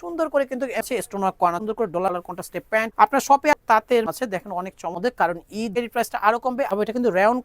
সুন্দর করে কিন্তু স্টোন ওয়ার্ক করা সুন্দর করে ডলার কন্ট্রাস্টে প্যান্ট। আপনার শপে তাতে আছে দেখেন অনেক চমদের কারণ ঈদের প্রাইসটা আরও কমবে। আর এটা কিন্তু রেয়ন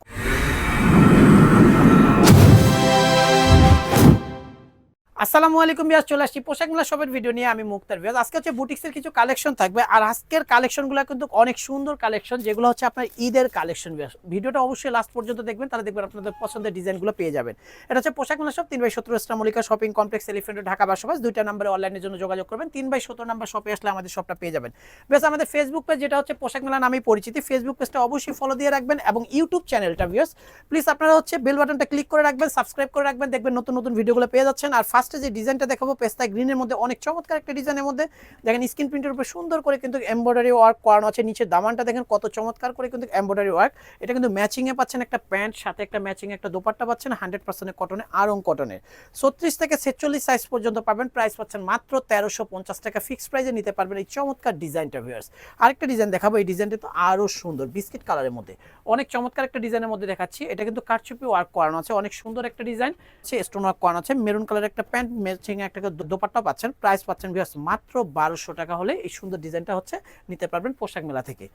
আসসালামু আলাইকুম বিয়াস চলে আসছি পোশাক মেলা সবের ভিডিও নিয়ে। আমি মুক্তার বিয়াস আজকে হচ্ছে বুটিক্সের কিছু কালেকশন থাকবে। আর আজকের কালেকশনগুলো কিন্তু অনেক সুন্দর কালেকশন যেগুলো হচ্ছে আপনার ঈদের কালেকশন বিয়াস ভিডিওটা অবশ্যই লাস্ট পর্যন্ত দেখবেন, তাহলে দেখবেন আপনাদের পছন্দের ডিজাইনগুলো পেয়ে যাবেন। এটা হচ্ছে পোশাক মেলা সব তিন বাই সত্তর Islam Mallika shopping complex elephant Dhaka বাসবাস। দুইটা নাম্বারে অনলাইনের জন্য যোগাযোগ করবেন। তিন বাই সত্তর নাম্বার শপে আসলে আমাদের শপটা পেয়ে যাবেন। বেশ আমাদের ফেসবুক পেজ যেটা হচ্ছে পোশাক মেলা নামেই পরিচিতি। ফেসবুক পেজটা অবশ্যই ফলো দিয়ে রাখবেন এবং ইউটিউব চ্যানেলটা ভিউস প্লিজ আপনারা হচ্ছে বেল বাটনটা ক্লিক করে রাখবেন সাবস্ক্রাইব করে রাখবেন। দেখবেন নতুন নতুন ভিডিওগুলো পেয়ে যাচ্ছেন। আর ফার্স্টে যে ডিজাইনটা দেখাবো পেস্তা গ্রিনের মধ্যে অনেক চমৎকার একটা ডিজাইনের মধ্যে। দেখেন স্ক্রিন প্রিন্টের উপর সুন্দর করে কিন্তু এমব্রয়ডারি ওয়ার্ক করানো আছে। নিচে দামানটা দেখেন কত চমৎকার করে কিন্তু এমব্রয়ডারি ওয়ার্ক এটা কিন্তু ম্যাচিংয়ে পাচ্ছেন একটা প্যান্ট সাথে একটা ম্যাচিং একটা দোপাট্টা পাচ্ছেন হান্ড্রেড পার্সেন্ট কটনে আরং কটনের ছত্রিশ থেকে ছেচল্লিশ সাইজ পর্যন্ত পাবেন প্রাইস পাচ্ছেন মাত্র তেরোশো পঞ্চাশ টাকা। ফিক্সড প্রাইসে নিতে পারবেন এই চমৎকার ডিজাইনটা ভিউয়ার্স আরেকটা ডিজাইন দেখাবো, এই ডিজাইনটা তো আরও সুন্দর বিস্কিট কালারের মধ্যে। অনেক চমৎকার একটা ডিজাইনের মধ্যে দেখাচ্ছি। এটা কিন্তু কারচুপি ওয়ার্ক করানো আছে, অনেক সুন্দর একটা ডিজাইন সে স্টোন ওয়ার্ক করানো আছে মেরুন কালারের একটা প্যান্ট ম্যাচিং একটা দোপাট্টা পাচ্ছেন। প্রাইস পাচ্ছেন ভিউয়ার্স মাত্র বারোশো টাকা হলে এই সুন্দর ডিজাইনটা হচ্ছে নিতে পারবেন পোশাক মেলা থেকে।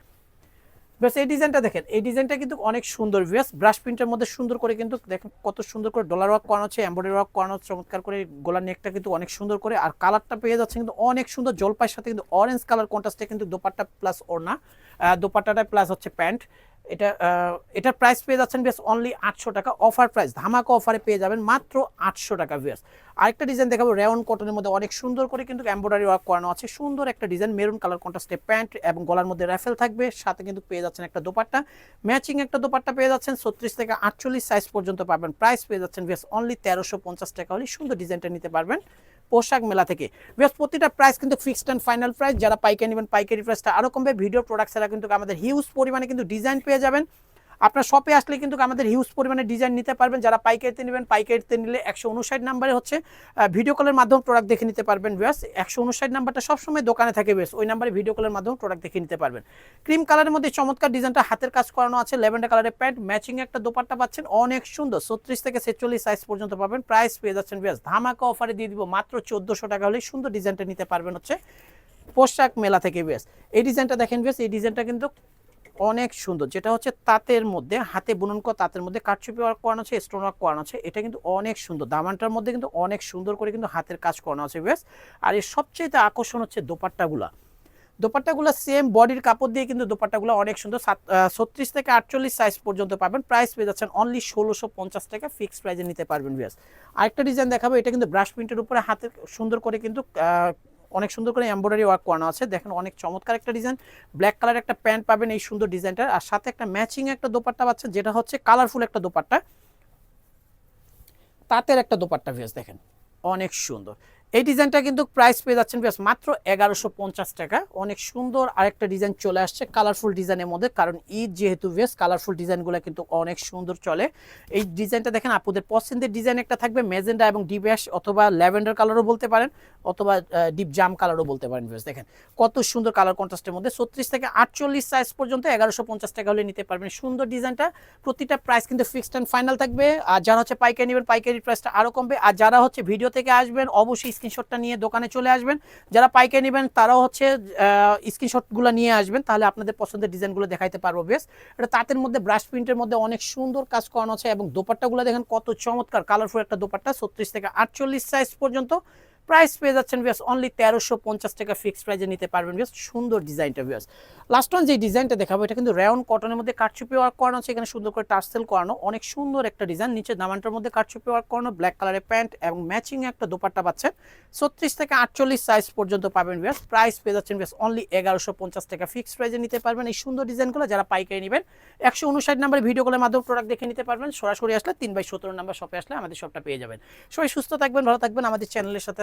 বেশ এই ডিজাইনটা দেখেন, এই ডিজাইনটা কিন্তু অনেক সুন্দর ভিউয়ার্স ব্রাশ প্রিন্টের মধ্যে সুন্দর করে কিন্তু দেখেন কত সুন্দর করে ডলার ওয়ার্ক করানো হচ্ছে এমব্রয়ডারি ওয়ার্ক করানো চমৎকার করে গোলার নেকটা কিন্তু অনেক সুন্দর করে। আর কালারটা পেয়ে যাচ্ছে কিন্তু অনেক সুন্দর জলপাইয়ের সাথে কিন্তু অরেঞ্জ কালার কন্ট্রাস্টে কিন্তু দোপাট্টা প্লাস ওড়না দোপাট্টাটা প্লাস হচ্ছে প্যান্ট। এটা এটার প্রাইস পেয়ে যাচ্ছেন বেশ অনলি আটশো টাকা। অফার প্রাইস ধামাকা অফারে পেয়ে যাবেন মাত্র আটশো টাকা ভিউয়ার্স আরেকটা ডিজাইন দেখাবো রেওন কটনের মধ্যে অনেক সুন্দর করে কিন্তু এমব্রয়ডারি ওয়ার্ক করানো আছে। সুন্দর একটা ডিজাইন মেরুন কালার কন্ট্রাস্টে প্যান্ট এবং গলার মধ্যে র্যাফেল থাকবে। সাথে কিন্তু পেয়ে যাচ্ছেন একটা দোপাট্টা। ম্যাচিং একটা দোপাট্টা পেয়ে যাচ্ছেন ছত্রিশ থেকে আটচল্লিশ সাইজ পর্যন্ত পাবেন। প্রাইস পেয়ে যাচ্ছেন বেশ অনলি তেরোশো পঞ্চাশ টাকা হলে সুন্দর ডিজাইনটা নিতে পারবেন। পোশাক মেলা থেকে। বেশ প্রতিটা প্রাইস কিন্তু ফিক্সড অ্যান্ড ফাইনাল প্রাইস যারা পাইকারি নেবেন, পাইকারি প্রাইসটা আরও কমবে। ভিডিও প্রোডাক্ট ছাড়া কিন্তু আমাদের হিউজ পরিমাণে কিন্তু ডিজাইন পেয়ে যাবেন। আপনার শপে আসলে কিন্তু আমাদের হিউজ পরিমাণে ডিজাইন নিতে পারবেন। যারা পাইকারিতে নেবেন, পাইকারিতে নিলে একশো উনষাট নাম্বারে হচ্ছে ভিডিও কলের মাধ্যমে প্রোডাক্ট দেখে নিতে পারবেন ব্যাস একশো উনষাট নাম্বারটা সবসময় দোকানে থাকে বেশ ওই নাম্বারে ভিডিও কলের মাধ্যমে প্রোডাক্ট দেখে নিতে পারবেন। ক্রিম কালারের মধ্যে চমৎকার ডিজাইনটা হাতের কাজ করানো আছে। ল্যাভেন্ডার কালারের প্যান্ট ম্যাচিং একটা দোপাট্টা পাচ্ছেন। অনেক সুন্দর, ছত্রিশ থেকে ছেচল্লিশ সাইজ পর্যন্ত পাবেন। প্রাইস পেয়ে যাচ্ছেন ব্যাস ধামাকা অফারে দিয়ে দিব মাত্র চোদ্দোশো টাকা হলে সুন্দর ডিজাইনটা নিতে পারবেন হচ্ছে পোশাক মেলা থেকে বেশ এই ডিজাইনটা দেখেন বেশ এই ডিজাইনটা কিন্তু অনেক সুন্দর। যেটা হচ্ছে তাঁতের মধ্যে, হাতে বুনন করা তাঁতের মধ্যে কাঠচুপি ওয়ার্ক করানো আছে স্টোন ওয়ার্ক করানো আছে, এটা কিন্তু অনেক সুন্দর। দামানটার মধ্যে কিন্তু অনেক সুন্দর করে কিন্তু হাতের কাজ করানো আছে বেশ আর এর সবচেয়ে আকর্ষণ হচ্ছে দোপাট্টাগুলা। দোপাট্টাগুলো সেম বডির কাপড় দিয়ে কিন্তু দোপাট্টাগুলো অনেক সুন্দর। ছত্রিশ থেকে আটচল্লিশ সাইজ পর্যন্ত পাবেন। প্রাইস পেয়ে যাচ্ছেন অনলি ষোলোশো পঞ্চাশ টাকা। ফিক্সড প্রাইসে নিতে পারবেন বেশ আরেকটা ডিজাইন দেখাবো, এটা কিন্তু ব্রাশ প্রিন্টের উপরে হাতে সুন্দর করে কিন্তু অনেক সুন্দর করে এম্ব্রয়ডারি ওয়ার্ক করানো আছে। দেখেন অনেক চমৎকার একটা ডিজাইন ব্ল্যাক কালার একটা প্যান্ট পাবেন এই সুন্দর ডিজাইনটা আর সাথে একটা ম্যাচিং একটা দোপাট্টা পাচ্ছেন, যেটা হচ্ছে কালারফুল একটা দোপাট্টা। তাঁতের একটা দোপাট্টা ভেস দেখেন। অনেক সুন্দর। এই ডিজাইনটা কিন্তু প্রাইস পেয়ে যাচ্ছেন বেশ মাত্র এগারোশো পঞ্চাশ টাকা। অনেক সুন্দর আরেকটা ডিজাইন চলে আসছে কালারফুল ডিজাইনের মধ্যে, কারণ ঈদ যেহেতু বেশ কালারফুল ডিজাইনগুলো কিন্তু অনেক সুন্দর চলে। এই ডিজাইনটা দেখেন, আপুদের পছন্দের ডিজাইন একটা থাকবে মেজেন্ডা এবং ডিপ অ্যাশ অথবা ল্যাভেন্ডার কালারও বলতে পারেন, অথবা ডিপ জাম কালারও বলতে পারেন বেশ দেখেন। কত সুন্দর কালার কন্ট্রাস্টের মধ্যে, ছত্রিশ থেকে আটচল্লিশ সাইজ পর্যন্ত এগারোশো পঞ্চাশ টাকা হলে নিতে পারবেন। সুন্দর ডিজাইনটা, প্রতিটা প্রাইস কিন্তু ফিক্সড অ্যান্ড ফাইনাল থাকবে। আর যারা হচ্ছে পাইকারি নেবেন, পাইকারি প্রাইসটা আরও কমবে। আর যারা হচ্ছে ভিডিও থেকে আসবেন, অবশ্যই স্ক্রিনশটটা নিয়ে দোকানে চলে আসবেন। যারা পাইকারি নেবেন, তারাও হচ্ছে স্ক্রিনশটগুলো নিয়ে আসবেন, তাহলে আপনাদের পছন্দের ডিজাইনগুলো দেখাইতে পারব, বেশ। এটা তাঁতের মধ্যে, ব্রাশ প্রিন্টের মধ্যে অনেক সুন্দর কাজ করানো আছে এবং দোপাট্টাগুলো দেখেন কত চমৎকার কালারফুল একটা দোপাট্টা, ছত্রিশ থেকে আটচল্লিশ সাইজ পর্যন্ত। প্রাইস পেয়ে যাচ্ছেন বিয়াস অনলি তেরোশো পঞ্চাশ টাকা ফিক্সড প্রাইজে নিতে পারবেন বিয়াস সুন্দর ডিজাইনটা বিয়াস লাস্ট ওয়ান যে ডিজাইনটা দেখাবো, এটা কিন্তু রেয়ন কটনের মধ্যে কাঠচুপি ওয়ার্ক করানো আছে। এখানে সুন্দর করে টার্সেল করানো, অনেক সুন্দর একটা ডিজাইন নিচে দামানটার মধ্যে কাঠচুপি ওয়ার্ক করানো ব্ল্যাক কালারের প্যান্ট এবং ম্যাচিং একটা দোপাট্টা পাচ্ছেন। ছত্রিশ থেকে আটচল্লিশ সাইজ পর্যন্ত পাবেন বিয়াস প্রাইস পেয়ে যাচ্ছেন বিয়াস অনলি এগারোশো পঞ্চাশ টাকা ফিক্সড প্রাইজে নিতে পারবেন। এই সুন্দর ডিজাইনগুলো যারা পাইকারি নেবেন, একশো উনষাট নাম্বার ভিডিও কলের মাধ্যমে প্রোডাক্ট দেখে নিতে পারবেন। সরাসরি আসলে তিন বাই সতেরো নাম্বার শপে আসলে আমাদের শপটা পেয়ে যাবেন। সবাই সুস্থ থাকবেন, ভালো থাকবেন। আমাদের চ্যানেলের সাথে